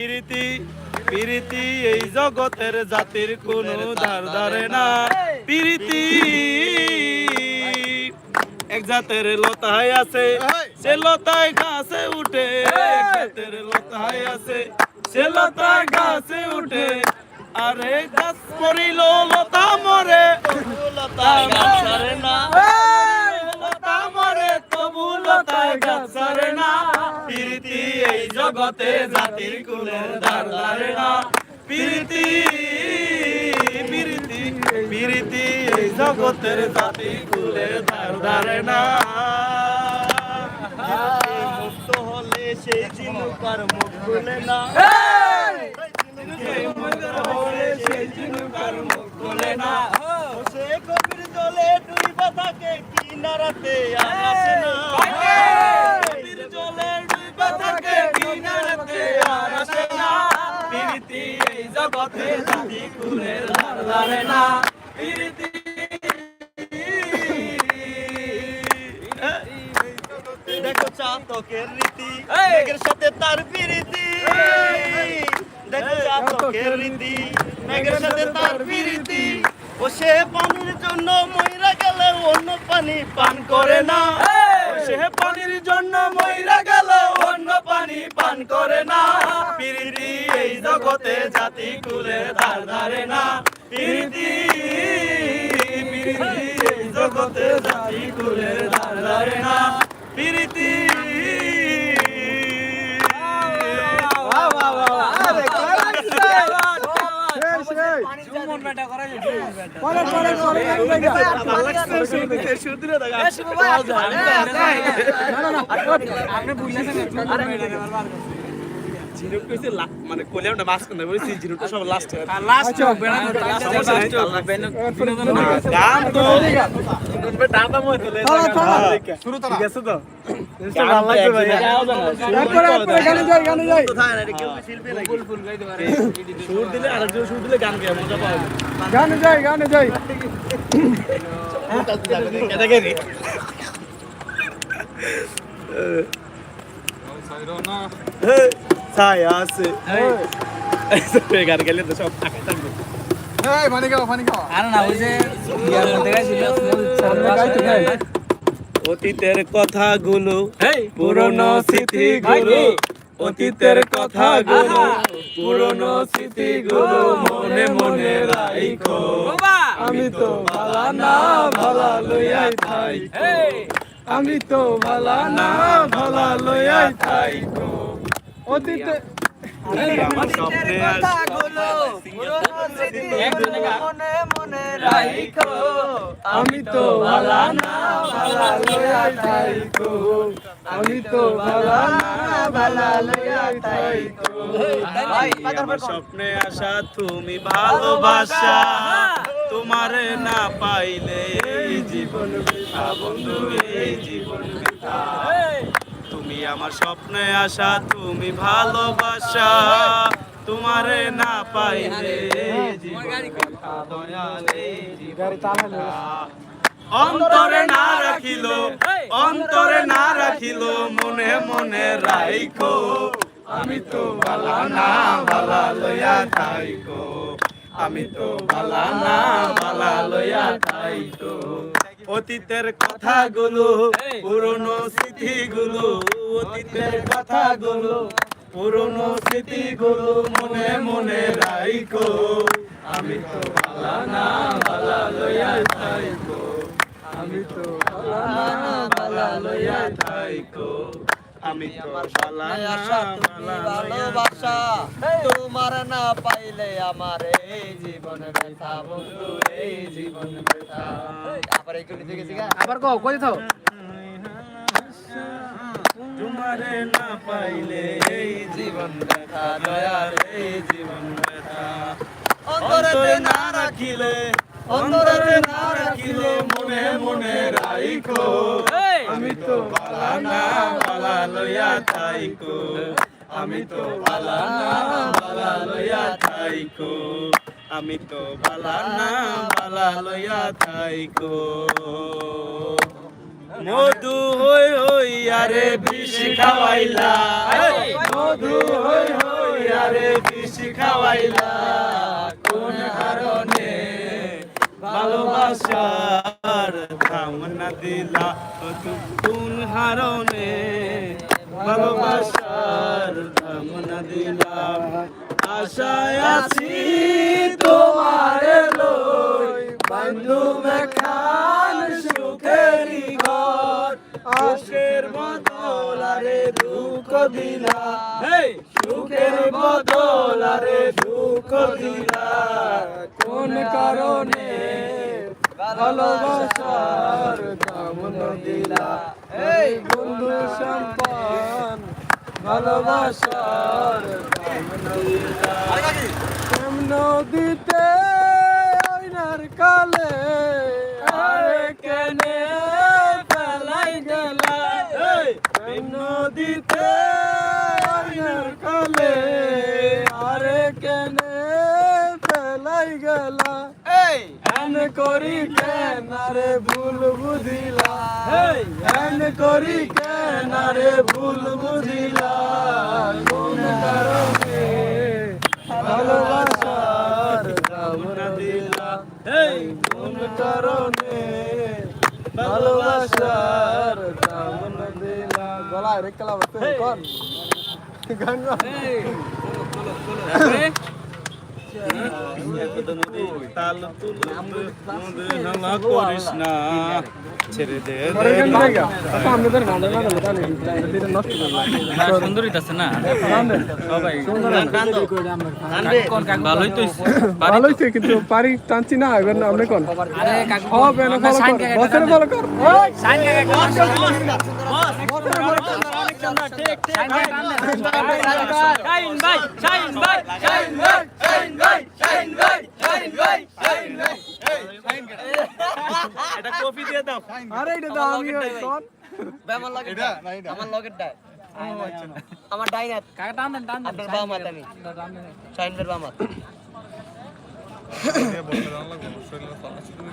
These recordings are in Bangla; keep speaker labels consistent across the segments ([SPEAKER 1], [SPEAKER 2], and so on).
[SPEAKER 1] প্রীতি প্রীতি এই জগতের জাতির কোনো ধার ধারে না। প্রীতি এক জাতের লতায় আছে সে লতায় গাছে উঠে এক জাতের লতায় আছে সে লতায় গাছে উঠে। আরে গাছ পড়িল লতা মরে তবু লতায় গাছ না। লতা মরে তবু লতায় গাছ না। প্রীতি জগতে জাতির কুলের ধার ধারে না। প্রীতি প্রীতি প্রীতি এই জগতের জাতির কুলের ধারে না। মুক্ত হলে সেই ঝিনুকার মুখ খুলে না। সে কবির জলে ডুইবা কিনারাতে আসে না। চাতকের রীতি মেঘের সাথে তার প্রীতি দেখো চাতকের রীতি মেঘের সাথে তার প্রীতি ও সে পানির জন্য মইরা গেলে অন্য পানি পান করে না। সে পানির জন্য মইরা গেল অন্য পানি পান করে না। প্রীতি এই জগতে জাতি কুলে ধার ধারে না। প্রীতি প্রীতি এই জগতে জাতি কুলে ধার ধারে না। প্রীতি মানে কলিয়ামটা মাছ কিনতে বলেছি জিরোটা সব লাস্ট গান তো মই তোলে শুরু তো ঠিক আছে তো ভালো লাগছে ভাই সুর দিলে আরেকজন সুর দিলে গান গায় মজা পাওয়া যায়
[SPEAKER 2] গানে যাই গানে যাই
[SPEAKER 1] ক্যাটাগরি ছায়া আছে গান গেলে তো সব ফাঁকা থাকবে
[SPEAKER 2] এই পানি খাও পানি খাও
[SPEAKER 3] আরে না ওই যে
[SPEAKER 1] অতীতের কথাগুলো পুরনো স্মৃতিগুলো অতীতের কথাগুলো পুরনো স্মৃতিগুলো মনে মনে রাইখো।
[SPEAKER 2] আমি তো ভালা না ভালা লইয়াই থাই আমি তো ভালা না ভালা লইয়াই থাই অতীতে
[SPEAKER 1] আমার স্বপ্নে
[SPEAKER 2] আমি তো আমি তো
[SPEAKER 1] স্বপ্নে আসা তুমি ভালোবাসা তোমার না পাইলে জীবন বন্ধু এই জীবন তুমি আমার স্বপ্নে আসা তুমি ভালোবাসা। তোমারে না পাইলে। অন্তরে না রাখিল অন্তরে না রাখিল মনে মনে রাইখো। আমি তো বালা না বালা লইয়া থাইকো আমি তো বালা না বালা লইয়া থাইকো অতীতের কথাগুলো পুরনো স্মৃতিগুলো অতীতের কথাগুলো পুরনো স্মৃতিগুলো মনে মনে রাইখো। আমি তো বালা না বালা লইয়া থাইকো। আমি তো বালা না বালা লইয়া থাইকো। আমি তো বালা বালা লইয়া
[SPEAKER 3] ভালোবাসা। তোমার না পাইলে আমার এই জীবন ব্যথা বন্ধু এই জীবন ব্যথা। আবার এই কলি থেকে গা।
[SPEAKER 2] আবার কও কই থাও
[SPEAKER 1] তোমারে না পাইলে এই জীবন ব্যথা দয়ার এই জীবন ব্যথা। অন্তরে না রাখিলে অন্তরে না রাখিলে মনে মনে রাইখো। আমি তো বালা না বালা লইয়া থাইকো আমি তো বালা থাইকো। আমি তো বালা না, বালা লইয়া থাইকো। মধু হই হই আরে বিষ খাওয়াইলা। মধু হই হই আরে বিষ খাওয়াইলা। কোন কারণে ভালোবাসার ধামনা দিলা? কোন হারণে আশায় আছি তোমার লই বন্ধু মেখান সুখেরই ঘর। আশের বদল আরে দুঃখ দিলা। সুখের বদল আরে দুঃখ দিলা।
[SPEAKER 2] কোন কারণে ভালোবাসার কামনা দিলা? এই বন্ধু সম্পান ভালোবাসার কামনা দিতে আইনার কালে আরে কেনে ফেলাই গেলা কেমন দিতে আইনার কালে আরে কেনে ফেলাই গেলা? এন করি কেন? আরে ভুল বুঝিলা। এন করি কেন আরে ভুল বুঝিলা কোন কারণে ভালোবাসার কামনা দিলা? এই কোন কারণে ভালোবাসার কামনা দিলা? গলায় রে কলা বলতে কোন গান গান
[SPEAKER 1] তাল তুল হালা করিস না ছেড়ে দে
[SPEAKER 4] সুন্দর না সবাই ভালোই তো
[SPEAKER 2] ভালোই তো কিন্তু পারি টানছি না এবার না আপনি কোন ফলো কর বছরে ফলো কর
[SPEAKER 1] এটা কফি দিয়ে দাও
[SPEAKER 2] আরে এটা তো আমি কোন
[SPEAKER 3] আমার লগের আমার লগের ডাই আমার ডাইনাত
[SPEAKER 4] কাকা টান দেন টান দেন
[SPEAKER 3] আপনার বাম হাত আমি শাইনদের বাম হাত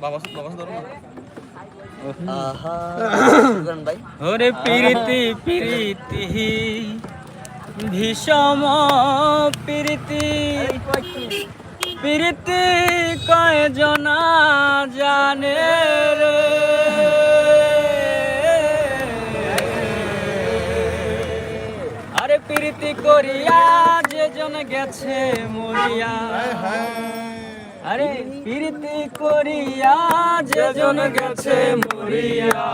[SPEAKER 3] আহা সুগান ভাই
[SPEAKER 4] ওরে প্রীতি প্রীতি ভীষম প্রীতি প্রীতি কয় জনা জানে রে আরে প্রীতি করিয়া যে জন গেছে মরিয়া প্রীতি করিয়া যে জন গেছে মরিয়া,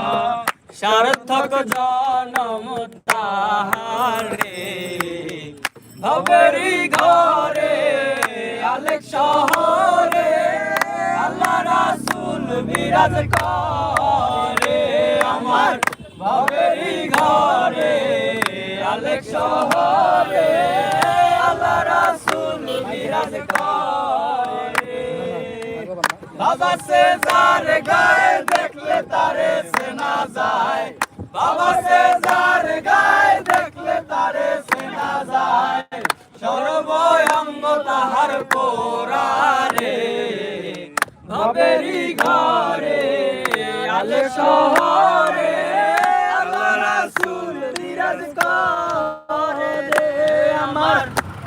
[SPEAKER 4] সার্থক জনম তাহারে। ভবেরি ঘরে, আলেক শহরে, আল্লাহ রাসূল বিরাজ করে। আমার ভবেরি ঘরে, আলেক শহরে, আল্লাহ রাসূল বাবা সে যার গায়ে দেখলে তারে সেনা যায়। বাবা সে যার গায়ে দেখলে তারে সেনা যায়। সর্বঙ্গ তাহার কোরারে ভবেরি ঘরে, আলে শহরে আল্লাহ রাসূল বিরাজ করে আমার।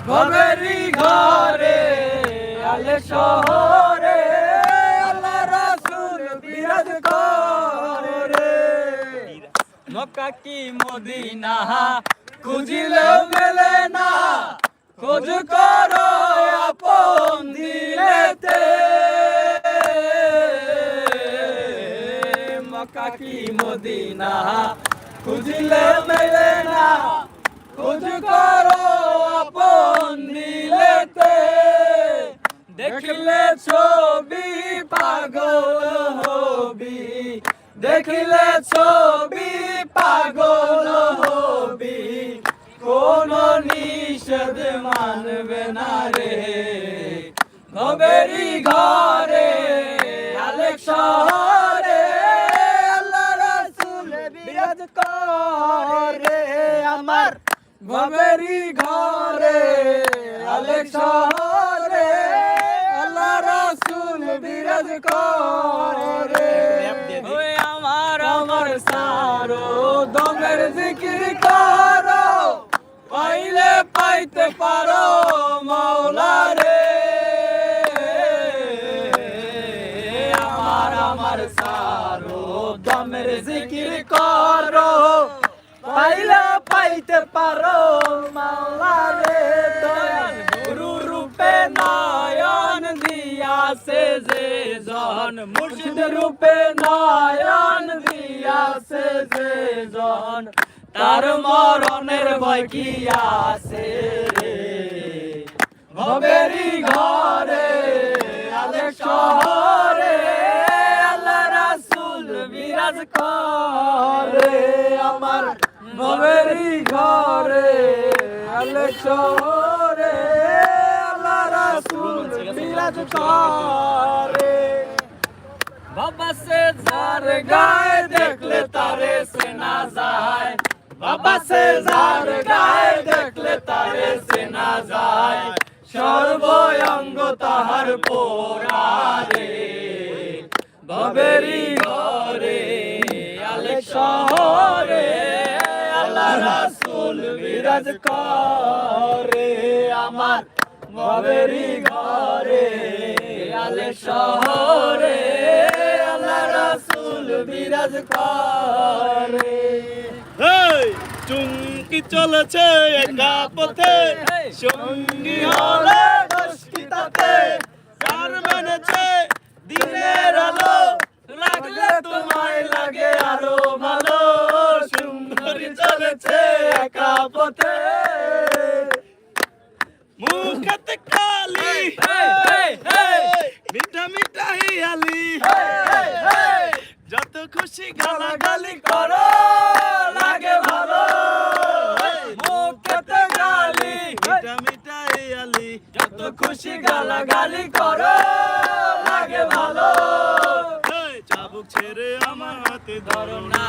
[SPEAKER 4] ভবেরি ঘরে, আলে শহরে মক্কা কি মদিনা? খুঁজিলে মেলে না। খোঁজ করো, আপন দিলেতে। মক্কা কি মদিনা? খুঁজিলে মেলে না। খোঁজ করো, আপন দিলেতে। দেখিলে ছবি পাগল হবি। দেখিলে ছবি পাগল হবি। কোন নিষেধ মানবে না রে। ভবেরি ঘরে, আলেক শহরে, আল্লাহ রাসূল বিরাজ করে। আমার ভবেরি ঘরে, আলেক শহরে, আল্লাহ রাসূল বিরাজ করে। সারো দমের জিকির করো পাইলে পাইতে পারো মাওলা রে আমার আমার সারো দমের জিকির করো পাইলে পাইতে পারো মাওলা রে দয়াল গুরু রূপে নয়ন দিয়াছে যে জন মুর্শিদ রূপে নয়ন দিয়াছে যে জন। তার মরণের ভয় কি আছে ভবেরি ঘরে, আলেক শহরে, আল্লাহ রাসূল বিরাজ করে। আমার ভবেরি ঘরে, আলেক শহরে, আল্লাহ রাসূল বিরাজ করে। বাবা সে যার গায়ে দেখলে তারে সেনা যায়। বাবা সে যার গায়ে দেখলে তারে সেনা যায়। সর্বঙ্গ তাহার পোড়ারে বাবেরি ঘরে, আলেক শহরে, আল্লাহ রাসূল বিরাজ করে। আমার বাবেরি ঘরে আলেক শহরে আল্লাহ রাসূল বিরাজ করে।
[SPEAKER 1] চুমকি চলেছে একা পথে। সঙ্গী হলে দুষ্কৃতাতে কার মেনেছে দিনের আলো? লাগলে তোমায় লাগে আরও ভালো। সুন্দরী চলেছে একা পথে। মুখতে কালি। মিঠা মিঠা হিয়ালি যত খুশি গালাগালি করো, লাগে ভালো।
[SPEAKER 4] মুখেতে গালি।
[SPEAKER 1] মিঠা মিঠা হিয়ালি
[SPEAKER 4] যত খুশি গালাগালি করো, লাগে ভালো।
[SPEAKER 1] চাবুক ছেড়ে আমার হাতে ধরো না।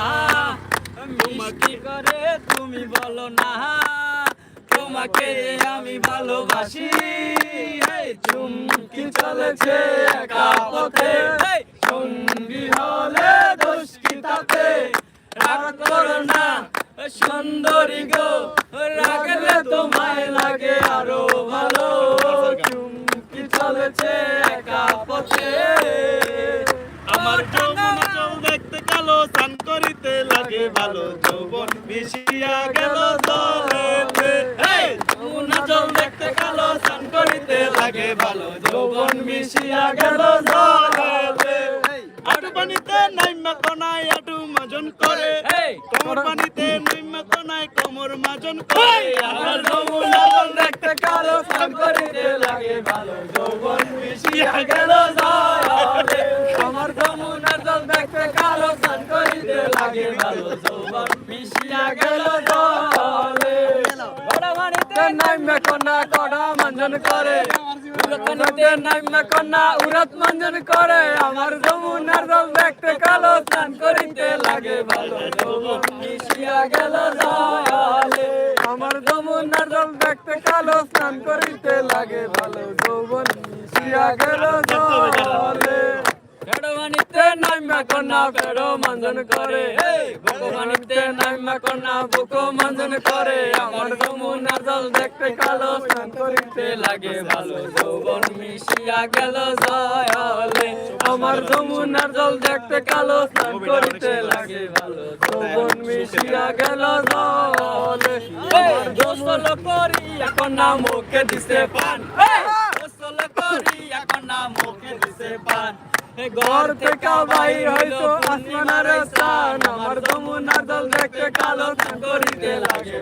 [SPEAKER 4] মিষ্টি করে তুমি বলো না। তোমাকে আমি ভালোবাসি। চুমকি চলেছে একা পথে। সঙ্গী হলে রাগ করো না, সুন্দরী গো। তোমায় লাগে আরও ভালো। চুমকি চলেছে একা পথে।
[SPEAKER 1] আমার দেখতে কালো চান করিতে লাগে ভালো যৌবন। মিশিয়া গেল জল দেখতে কালো চান করিতে লাগে ভালো যৌবন। মিশিয়া গেল জলেতে আটু পানিতে নাইমা কোনায় আটু মাজন করে। কোমর পানিতে নাইমা কোনায় কোমর মাজন করে। আমার যমুনা জল
[SPEAKER 4] দেখতে কালো স্নান করিতে লাগে ভালো। যৌবন মিশিয়া গেল জলে। আমার যমুনার জল দেখতে কালো স্নান করিতে লাগে ভালো। যৌবন মিশিয়া গেল জলে। বড়বাড়িতে নাইমে কন্যা কড়া মঞ্জন করে। উড়াতে নাইমে কন্যা উড়াত মঞ্জন করে। আমার যমুনার জল দেখতে কালো স্নান করিতে লাগে ভালো। যৌবন মিশিয়া গেল জলে আমার যমুনার জল দেখতে কালো স্নান করিতে লাগে ভালো। যৌবন মিশিয়া গেল জলে ফেরোমানিতে নাইমা কন্যা ফেরো মঞ্জন করে। ভগবানিতে নাইমা কন্যা বুকো মঞ্জন করে আমার যমুনার জল দেখতে কালো স্নান করিতে লাগে ভালো যৌবন মিশিয়া গেল আমার যমুনার জল দেখতে কালো স্নান করিতে লাগে ভালো যৌবন মিশিয়া গেল করি এখন না মুখে দিছে পান গোসল করি এখন না মুখে দিছে পান ঘর থেকে বাইর হইতো আসমানের স্থান। আমার যমুনার দল দেখতে কালো করিতে লাগে।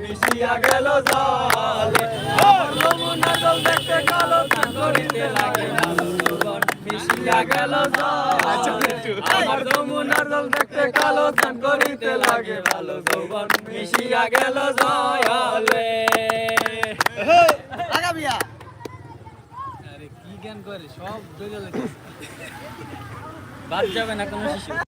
[SPEAKER 4] মিশিয়া গেল জলে। যমুনার দল দেখতে কালো করিতে লাগে। মিশিয়া গেল জলে। আমার যমুনার দল দেখতে কালো স্নান করিতে লাগে। ভালো যৌবন মিশিয়া গেল আরে কি জ্ঞান করে সব বেজে বাদ যাবে না কোনো শিশু।